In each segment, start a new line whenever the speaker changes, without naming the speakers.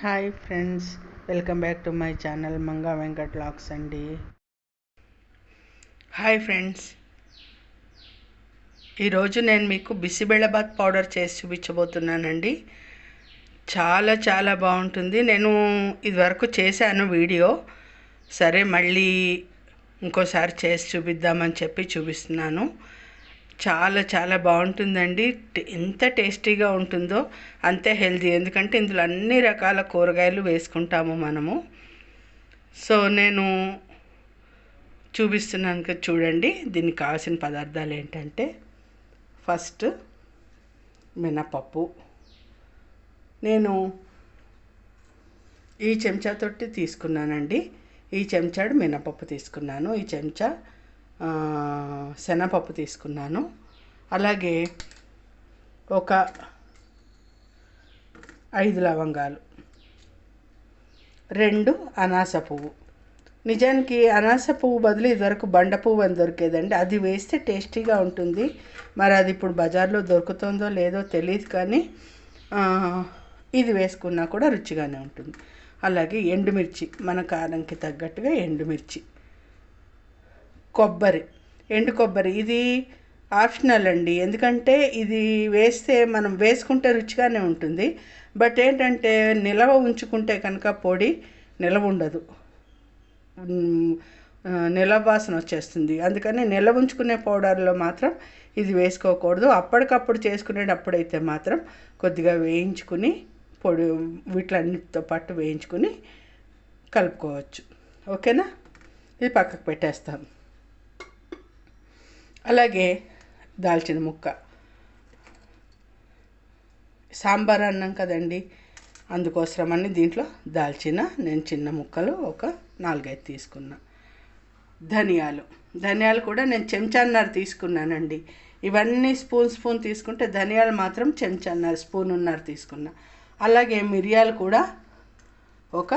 Hi friends welcome back to my channel Manga Venkat lakhs అండి. Hi friends ఈరోజు నేను మీకు బిసిబెళ్ళబాత్ పౌడర్ చేసి చూపించబోతున్నానండి. చాలా చాలా బాగుంటుంది. నేను ఇదివరకు చేశాను వీడియో. సరే మళ్ళీ ఇంకోసారి చేసి చూపిద్దామని చెప్పి చూపిస్తున్నాను. చాలా చాలా బాగుంటుందండి. ఎంత టేస్టీగా ఉంటుందో అంతే హెల్తీ. ఎందుకంటే ఇందులో అన్ని రకాల కూరగాయలు వేసుకుంటాము మనము. సో నేను చూపిస్తున్నాను కదా చూడండి. దీనికి కావాల్సిన పదార్థాలు ఏంటంటే ఫస్ట్ మినపప్పు. నేను ఈ చెంచాతోటి తీసుకున్నానండి. ఈ చెంచాడు మినపప్పు తీసుకున్నాను. ఈ చెంచా శనగపప్పు తీసుకున్నాను. అలాగే ఒక ఐదు లవంగాలు. రెండు అనాస పువ్వు. నిజానికి అనాస పువ్వు బదులు ఇదివరకు బండ పువ్వు అని దొరికేదండి. అది వేస్తే టేస్టీగా ఉంటుంది. మరి అది ఇప్పుడు బజార్లో దొరుకుతుందో లేదో తెలియదు కానీ ఇది వేసుకున్నా కూడా రుచిగానే ఉంటుంది. అలాగే ఎండుమిర్చి మన కారంకి తగ్గట్టుగా ఎండుమిర్చి. కొబ్బరి ఎండు కొబ్బరి. ఇది ఆప్షనల్ అండి. ఎందుకంటే ఇది వేస్తే మనం వేసుకుంటే రుచిగానే ఉంటుంది. బట్ ఏంటంటే నిలవ ఉంచుకుంటే కనుక పొడి నిలవ ఉండదు. నిలవ వాసన వచ్చేస్తుంది. అందుకని నిలవ ఉంచుకునే పౌడర్లో మాత్రం ఇది వేసుకోకూడదు. అప్పటికప్పుడు చేసుకునేటప్పుడైతే మాత్రం కొద్దిగా వేయించుకుని పొడి వీటిలన్నిటితో పాటు వేయించుకుని కలుపుకోవచ్చు. ఓకేనా? ఇది పక్కకు పెట్టేస్తాను. అలాగే దాల్చిన ముక్క. సాంబార్ అన్నం కదండి అందుకోసమని దీంట్లో దాల్చిన నేను చిన్న ముక్కలు ఒక నాలుగైదు తీసుకున్నా. ధనియాలు. ధనియాలు కూడా నేను చెంచాన్నర తీసుకున్నానండి. ఇవన్నీ స్పూన్ స్పూన్ తీసుకుంటే ధనియాలు మాత్రం చెంచాన్నర స్పూన్ ఉన్నర తీసుకున్నా. అలాగే మిరియాలు కూడా ఒక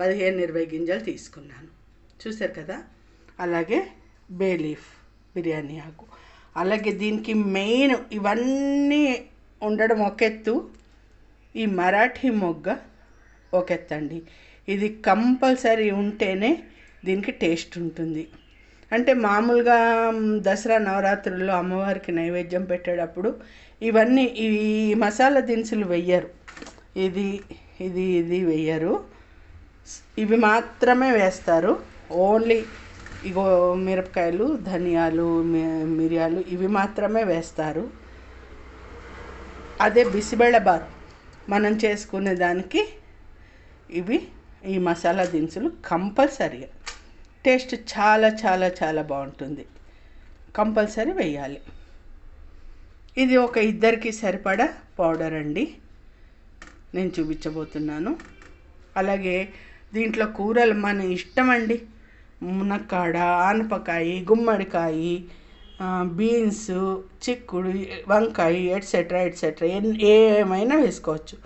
పదిహేను ఇరవై గింజలు తీసుకున్నాను. చూశారు కదా? అలాగే బే లీఫ్ బిర్యానీ ఆకు. అలాగే దీనికి మెయిన్ ఇవన్నీ ఉండడం ఒక ఎత్తు. ఈ మరాఠీ మొగ్గ ఒకెత్తండి అండి ఇది కంపల్సరీ ఉంటేనే దీనికి టేస్ట్ ఉంటుంది. అంటే మామూలుగా దసరా నవరాత్రుల్లో అమ్మవారికి నైవేద్యం పెట్టేటప్పుడు ఇవన్నీ ఈ మసాలా దినుసులు వెయ్యరు. ఇది ఇది ఇది వెయ్యరు. ఇవి మాత్రమే వేస్తారు. ఓన్లీ ఇగో మిరపకాయలు ధనియాలు మి- మిరియాలు ఇవి మాత్రమే వేస్తారు. అదే బిసిబెళ్ళబాత్ మనం చేసుకునే దానికి ఇవి ఈ మసాలా దినుసులు కంపల్సరీగా టేస్ట్ చాలా చాలా చాలా బాగుంటుంది. కంపల్సరీ వేయాలి. ఇది ఒక ఇద్దరికి సరిపడా పౌడర్ అండి. నేను చూపించబోతున్నాను. అలాగే దీంట్లో కూరలు మన ఇష్టం అండి. మునక్కాడ ఆనపకాయి గుమ్మడికాయ బీన్స్ చిక్కుడు వంకాయ ఎట్సెట్రా ఎట్సెట్రా ఏమైనా వేసుకోవచ్చు.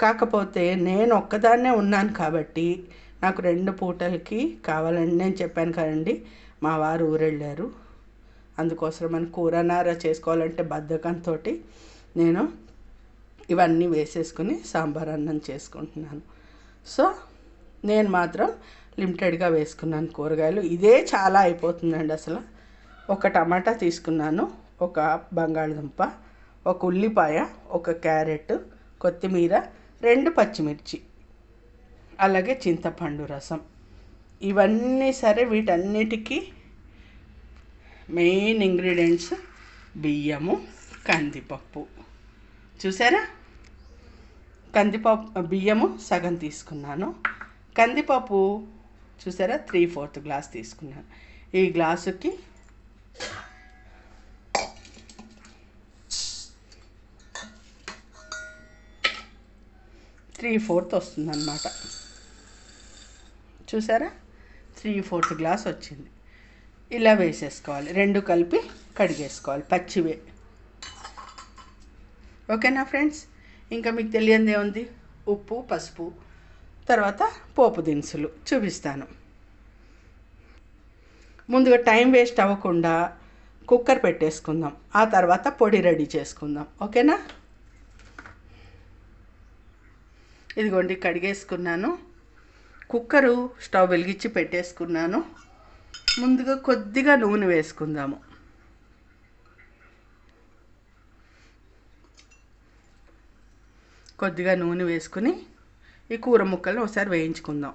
కాకపోతే నేను ఒక్కదాన్నే ఉన్నాను కాబట్టి నాకు రెండు పూటలకి కావాలని నేను చెప్పాను కదండి. మా వారు ఊరెళ్ళారు. అందుకోసం కూర కూరనార చేసుకోవాలంటే బద్ధకంతో నేను ఇవన్నీ వేసేసుకుని సాంబార్ అన్నం చేసుకుంటున్నాను. సో నేను మాత్రం లిమిటెడ్గా వేసుకున్నాను కూరగాయలు. ఇదే చాలా అయిపోతుందండి అసలు. ఒక టమాటా తీసుకున్నాను ఒక బంగాళదుంప ఒక ఉల్లిపాయ ఒక క్యారెట్ కొత్తిమీర రెండు పచ్చిమిర్చి అలాగే చింతపండు రసం. ఇవన్నీ సరే వీటన్నిటికీ మెయిన్ ఇంగ్రీడియంట్స్ బియ్యము కందిపప్పు. చూసారా? కందిపప్పు బియ్యము సగం తీసుకున్నాను. కందిపప్పు చూసారా? త్రీ ఫోర్త్ గ్లాస్ తీసుకున్నాను. ఈ గ్లాసుకి త్రీ ఫోర్త్ వస్తుందన్నమాట. చూసారా? త్రీ ఫోర్త్ గ్లాస్ వచ్చింది. ఇలా వేసేసుకోవాలి. రెండు కలిపి కడిగేసుకోవాలి. పచ్చివే. ఓకేనా ఫ్రెండ్స్? ఇంకా మీకు తెలియంది ఏముంది? ఉప్పు పసుపు. తర్వాత పోపు దినుసులు చూపిస్తాను. ముందుగా టైం వేస్ట్ అవ్వకుండా కుక్కర్ పెట్టేసుకుందాం. ఆ తర్వాత పొడి రెడీ చేసుకుందాం. ఓకేనా? ఇదిగోండి కడిగేసుకున్నాను. కుక్కరు స్టవ్ వెలిగించి పెట్టేసుకున్నాను. ముందుగా కొద్దిగా నూనె వేసుకుందాము. కొద్దిగా నూనె వేసుకుని ఈ కూర ముక్కలను ఒకసారి వేయించుకుందాం.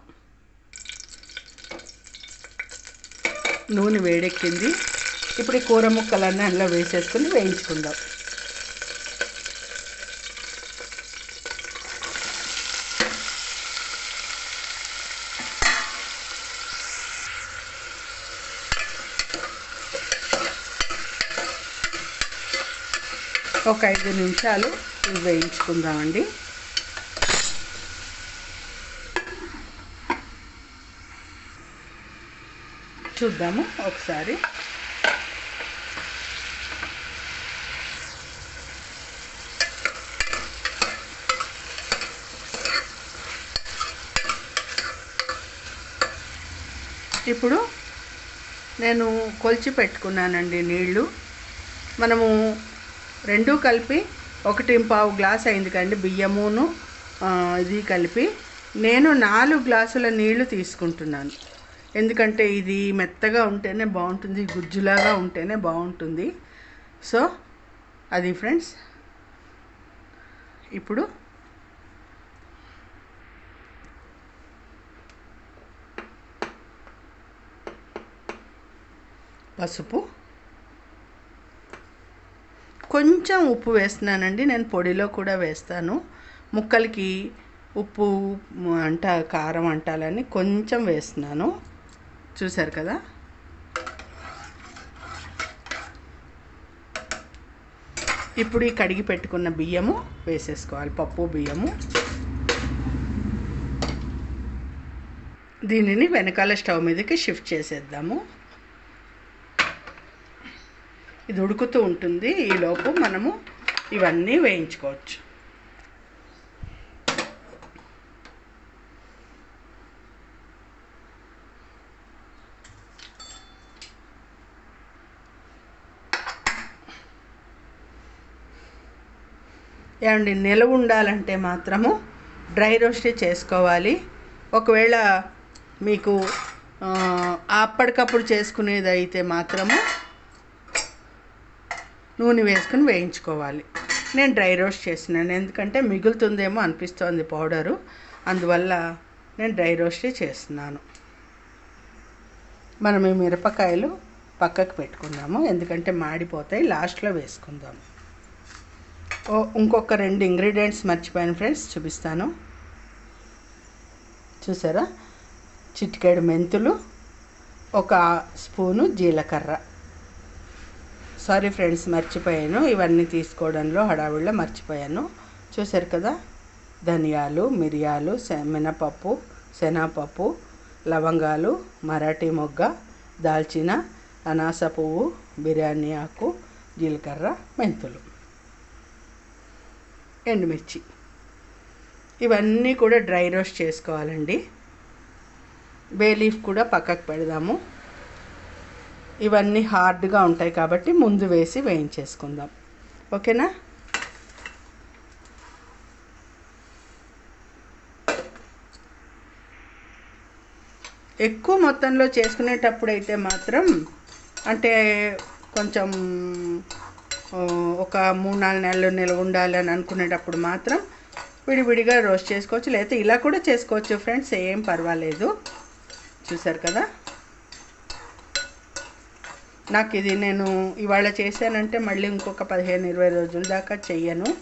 నూనె వేడెక్కింది. ఇప్పుడు ఈ కూర ముక్కలన్నీ అందులో వేసేసుకుని వేయించుకుందాం. ఒక ఐదు నిమిషాలు వేయించుకుందామండి. చూద్దాము ఒకసారి. ఇప్పుడు నేను కొలిచి పెట్టుకున్నానండి నీళ్ళు మనము రెండు కలిపి ఒకటి పావు గ్లాస్ అయింది కండి బియ్యమును ఇది కలిపి. నేను నాలుగు గ్లాసుల నీళ్ళు తీసుకుంటున్నాను. ఎందుకంటే ఇది మెత్తగా ఉంటేనే బాగుంటుంది గుజ్జులాగా ఉంటేనే బాగుంటుంది. సో అది ఫ్రెండ్స్ ఇప్పుడు పసుపు. కొంచెం ఉప్పు వేస్తున్నానండి నేను పొడిలో కూడా వేస్తాను. ముక్కలకి ఉప్పు అంట కారం అంటాలని కొంచెం వేస్తున్నాను. చూశారు కదా? ఇప్పుడు ఈ కడిగి పెట్టుకున్న బియ్యము వేసేసుకోవాలి పప్పు బియ్యము. దీనిని వెనకాల స్టవ్ మీదకి షిఫ్ట్ చేసేద్దాము. ఇది ఉడుకుతూ ఉంటుంది. ఈలోపు మనము ఇవన్నీ వేయించుకోవచ్చు. ఏమండి నిలవ ఉండాలంటే మాత్రము డ్రై రోస్టే చేసుకోవాలి. ఒకవేళ మీకు అప్పటికప్పుడు చేసుకునేది అయితే మాత్రము నూనె వేసుకుని వేయించుకోవాలి. నేను డ్రై రోస్ట్ చేస్తున్నాను ఎందుకంటే మిగులుతుందేమో అనిపిస్తోంది పౌడరు. అందువల్ల నేను డ్రై రోస్టే చేస్తున్నాను. మనం ఈ మిరపకాయలు పక్కకు పెట్టుకుందాము. ఎందుకంటే మాడిపోతాయి. లాస్ట్లో వేసుకుందాము. ఇంకొక రెండు ఇంగ్రీడియంట్స్ మర్చిపోయాను ఫ్రెండ్స్ చూపిస్తాను. చూసారా? చిటికెడు మెంతులు ఒక స్పూను జీలకర్ర. సారీ ఫ్రెండ్స్ మర్చిపోయాను. ఇవన్నీ తీసుకోవడంలో హడావిడిలో మర్చిపోయాను. చూసారు కదా? ధనియాలు మిరియాలు మినపప్పు శనగపప్పు లవంగాలు మరాఠీ మొగ్గ దాల్చిన అనాస పువ్వు బిర్యానీ ఆకు జీలకర్ర మెంతులు. ఎండుమిర్చి. ఇవన్నీ కూడా డ్రై రోస్ట్ చేసుకోవాలండి. బే లీఫ్ కూడా పక్కకు పెడదాము. ఇవన్నీ హార్డ్గా ఉంటాయి కాబట్టి ముందు వేసి వేయించేసుకుందాం. ఓకేనా? ఎక్కువ మొత్తంలో చేసుకునేటప్పుడు అయితే మాత్రం అంటే కొంచెం ఒక మూడు నాలుగు నెలలు నిల్వ ఉండాలి అని అనుకునేటప్పుడు మాత్రం విడివిడిగా రోస్ట్ చేసుకోవచ్చు. లేకపోతే ఇలా కూడా చేసుకోవచ్చు ఫ్రెండ్స్ ఏం పర్వాలేదు. చూసారు కదా? నాకు ఇది నేను ఇవాళ చేశానంటే మళ్ళీ ఇంకొక పదిహేను ఇరవై రోజుల దాకా చెయ్యను.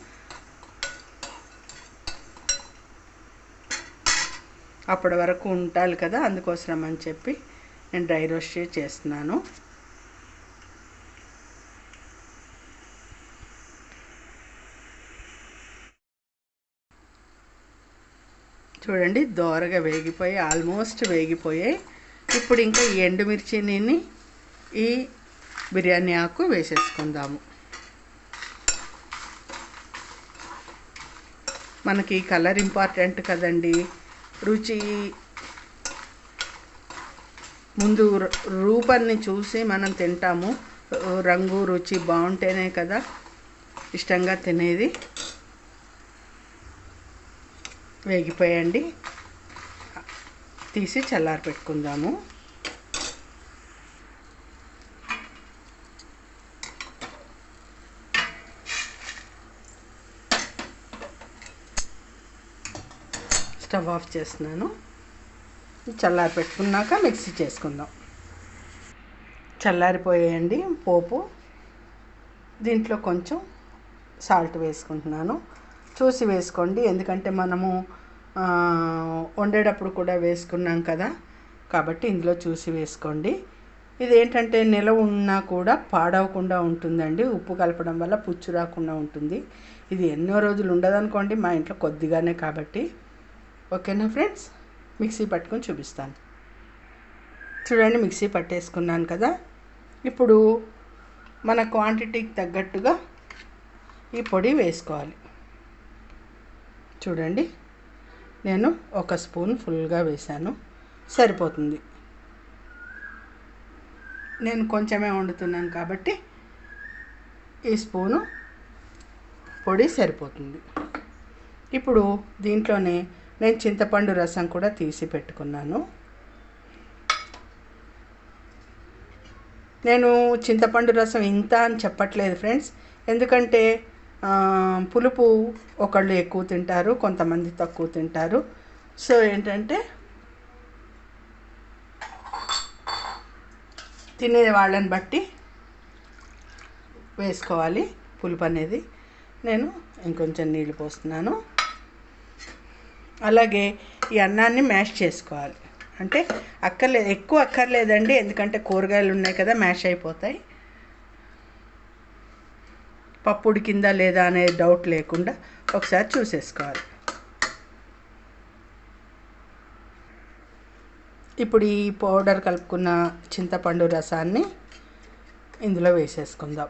అప్పటి వరకు ఉండాలి కదా అందుకోసం అని చెప్పి నేను డ్రై రోస్ట్ చేస్తున్నాను. చూడండి దోరగా వేగిపోయి ఆల్మోస్ట్ వేగిపోయాయి. ఇప్పుడు ఇంకా ఈ ఎండుమిర్చిని ఈ బిర్యానీ ఆకు వేసేసుకుందాము. మనకి కలర్ ఇంపార్టెంట్ కదండి. రుచి ముందు రూపాన్ని చూసి మనం తింటాము. రంగు రుచి బాగుంటేనే కదా ఇష్టంగా తినేది. వేగిపోయండి. తీసి చల్లారి పెట్టుకుందాము. స్టవ్ ఆఫ్ చేస్తున్నాను. చల్లారి పెట్టుకున్నాక మిక్సీ చేసుకుందాం. చల్లారిపోయేయండి పోపు. దీంట్లో కొంచెం సాల్ట్ వేసుకుంటున్నాను. చూసి వేసుకోండి. ఎందుకంటే మనము వండేటప్పుడు కూడా వేసుకున్నాం కదా. కాబట్టి ఇందులో చూసి వేసుకోండి. ఇది ఏంటంటే నిలవ ఉన్నా కూడా పాడవకుండా ఉంటుందండి. ఉప్పు కలపడం వల్ల పుచ్చు రాకుండా ఉంటుంది. ఇది ఎన్నో రోజులు ఉండదనుకోండి మా ఇంట్లో కొద్దిగానే కాబట్టి. ఓకేనా ఫ్రెండ్స్? మిక్సీ పట్టుకొని చూపిస్తాను. చూడండి మిక్సీ పట్టేసుకున్నాను కదా. ఇప్పుడు మన క్వాంటిటీకి తగ్గట్టుగా ఈ పొడి వేసుకోవాలి. చూడండి. నేను ఒక స్పూన్ ఫుల్గా వేశాను. సరిపోతుంది. నేను కొంచెమే వండుతున్నాను కాబట్టి ఈ స్పూను పొడి సరిపోతుంది. ఇప్పుడు దీంట్లోనే నేను చింతపండు రసం కూడా తీసి పెట్టుకున్నాను. నేను చింతపండు రసం ఇంత అని చెప్పట్లేదు ఫ్రెండ్స్. ఎందుకంటే పులుపు ఒకళ్ళు ఎక్కువ తింటారు కొంతమంది తక్కువ తింటారు. సో ఏంటంటే తినే వాళ్ళని బట్టి వేసుకోవాలి పులుపు అనేది. నేను ఇంకొంచెం నీళ్ళు పోస్తున్నాను. అలాగే ఈ అన్నాన్ని మ్యాష్ చేసుకోవాలి. అంటే అక్కర్లేదు ఎక్కువ అక్కర్లేదండి ఎందుకంటే కూరగాయలు ఉన్నాయి కదా మ్యాష్ అయిపోతాయి. పప్పు ఉడికిందా లేదా అనే డౌట్ లేకుండా ఒకసారి చూసేసుకోవాలి. ఇప్పుడు ఈ పౌడర్ కలుపుకున్న చింతపండు రసాన్ని ఇందులో వేసేసుకుందాం.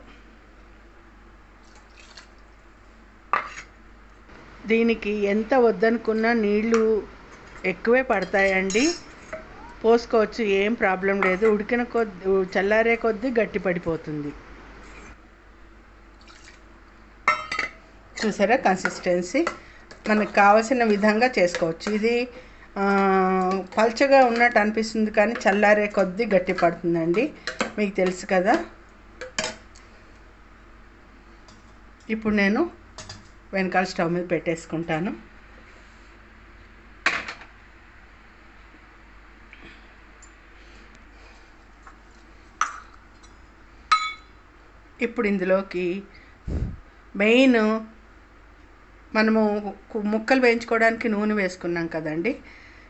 దీనికి ఎంత వద్దనుకున్నా నీళ్ళు ఎక్కువే పడతాయండి. పోసుకోవచ్చు ఏం ప్రాబ్లం లేదు. ఉడికిన కొద్ది చల్లారే కొద్దీ గట్టి పడిపోతుంది. చూసారా? కన్సిస్టెన్సీ మనకు కావలసిన విధంగా చేసుకోవచ్చు. ఇది పల్చగా ఉన్నట్టు అనిపిస్తుంది కానీ చల్లారే కొద్దీ గట్టి పడుతుందండి. మీకు తెలుసు కదా? ఇప్పుడు నేను వెనకాల స్టవ్ మీద పెట్టేసుకుంటాను. ఇప్పుడు ఇందులోకి మెయిన్ మనము ముక్కలు వేయించుకోవడానికి నూనె వేసుకున్నాం కదండి.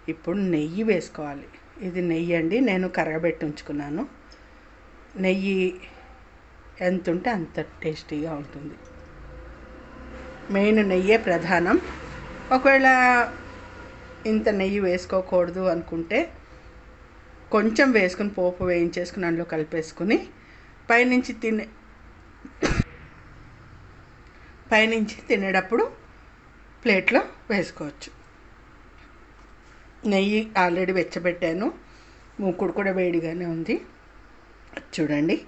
ఇప్పుడు నెయ్యి వేసుకోవాలి. ఇది నెయ్యి అండి. నేను కరగబెట్టి ఉంచుకున్నాను. నెయ్యి ఎంత ఉంటే అంత టేస్టీగా ఉంటుంది. మెయిన్ నెయ్యే ప్రధానం. ఒకవేళ ఇంత నెయ్యి వేసుకోకూడదు అనుకుంటే కొంచెం వేసుకుని పోపు వేయించేసుకుని అందులో కలిపేసుకుని పైనుంచి తినే పైనుంచి తినేటప్పుడు ప్లేట్లో వేసుకోవచ్చు. నెయ్యి ఆల్రెడీ వెచ్చబెట్టాను. మూకుడు కూడా వేడిగానే ఉంది. చూడండి.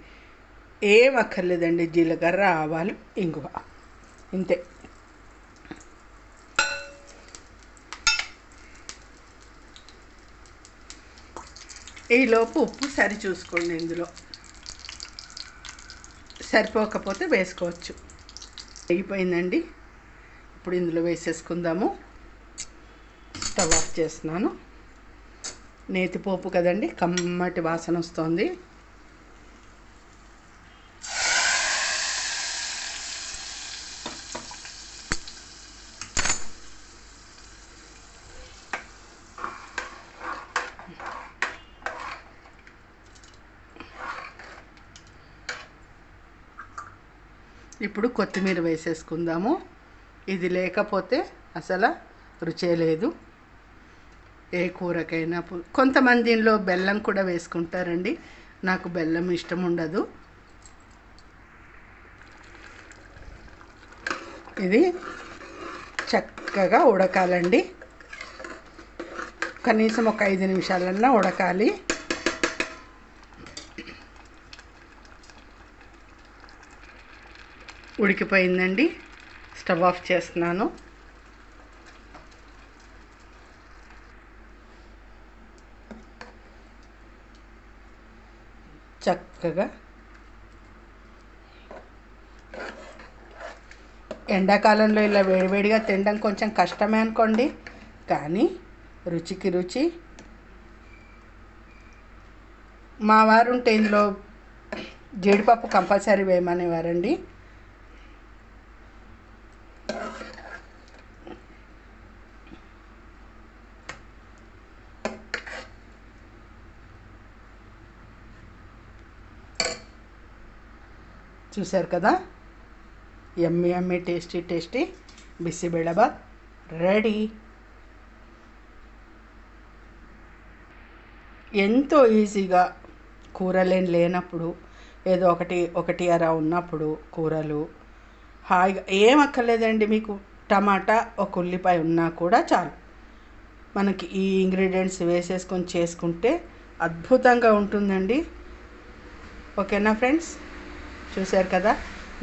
ఏం అక్కర్లేదండి. జీలకర్ర ఆవాలు ఇంగువ. ఇంతే. ఈలోపు ఉప్పు సరి చూసుకోండి ఇందులో. సరిపోకపోతే వేసుకోవచ్చు. అయిపోయిందండి. ఇప్పుడు ఇందులో వేసేసుకుందాము. స్టవ్ ఆఫ్ చేస్తున్నాను. నేతిపోపు కదండి కమ్మటి వాసన వస్తుంది. ఇప్పుడు కొత్తిమీర వేసేసుకుందాము. ఇది లేకపోతే అసలు రుచే లేదు. ఏ కూరకైనా కొంతమంది దీనిలో బెల్లం కూడా వేసుకుంటారండి. నాకు బెల్లం ఇష్టం ఉండదు. ఇది చక్కగా ఉడకాలండి. కనీసం ఒక ఐదు నిమిషాలన్నా ఉడకాలి. ఉడికిపోయిందండి. స్టవ్ ఆఫ్ చేస్తున్నాను చక్కగా ఎండాకాలంలో ఇలా వేడివేడిగా తినడం కొంచెం కష్టమే అనుకోండి కానీ రుచికి రుచి. మా వారు ఉంటే ఇందులో జీడిపప్పు కంపల్సరీ వేయమనేవారండి. చూశారు కదా? Yummy yummy tasty tasty bisibelebath ready. ఎంతో ఈజీగా కూరలేని లేనప్పుడు ఏదో ఒకటి ఒకటి అరా ఉన్నప్పుడు కూరలు. హాయిగా ఏం అక్కర్లేదండి మీకు? టమాటా ఒక ఉల్లిపాయ ఉన్నా కూడా చాలు. మనకి ఈ ఇంగ్రీడియంట్స్ వేసేసుకొని చేసుకుంటే అద్భుతంగా ఉంటుందండి. ఓకేనా ఫ్రెండ్స్? చూశారు కదా?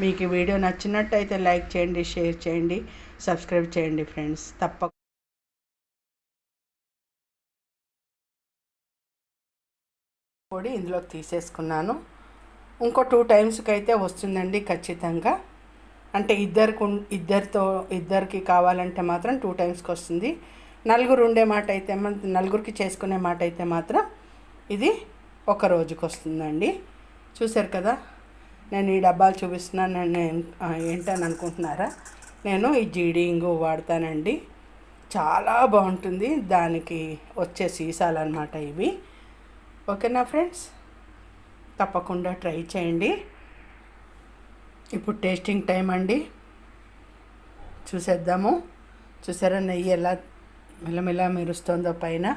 మీకు ఈ వీడియో నచ్చినట్టయితే లైక్ చేయండి షేర్ చేయండి సబ్స్క్రైబ్ చేయండి ఫ్రెండ్స్. తప్ప పొడి ఇందులోకి తీసేసుకున్నాను. ఇంకో టూ టైమ్స్కి అయితే వస్తుందండి ఖచ్చితంగా. అంటే ఇద్దరికి ఇద్దరితో ఇద్దరికి కావాలంటే మాత్రం టూ టైమ్స్కి వస్తుంది. నలుగురు ఉండే మాట అయితే నలుగురికి చేసుకునే మాట అయితే మాత్రం ఇది ఒక రోజుకి వస్తుందండి. చూశారు కదా? నేను ఈ డబ్బాలు చూపిస్తున్నాను ఏంటని అనుకుంటున్నారా? నేను ఈ జీడి ఇంగు వాడతానండి. చాలా బాగుంటుంది. దానికి వచ్చే సీసాలు అనమాట ఇవి. ఓకేనా ఫ్రెండ్స్? తప్పకుండా ట్రై చేయండి. ఇప్పుడు టేస్టింగ్ టైం అండి. చూసేద్దాము. చూసారా నెయ్యి ఎలా మెల్లమెల్ల మెరుస్తుందో పైన.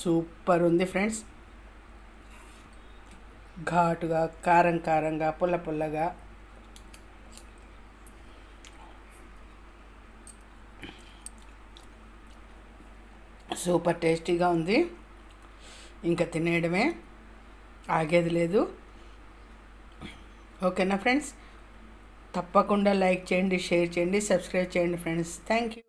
సూపర్ ఉంది ఫ్రెండ్స్. ఘాటుగా కారం కారంగా పుల్ల పుల్లగా. సూపర్ టేస్టీగా ఉంది. ఇంకా తినేయడమే ఆగేది లేదు. ఓకేనా ఫ్రెండ్స్? తప్పకుండా లైక్ చేయండి షేర్ చేయండి సబ్స్క్రైబ్ చేయండి ఫ్రెండ్స్. Thank you.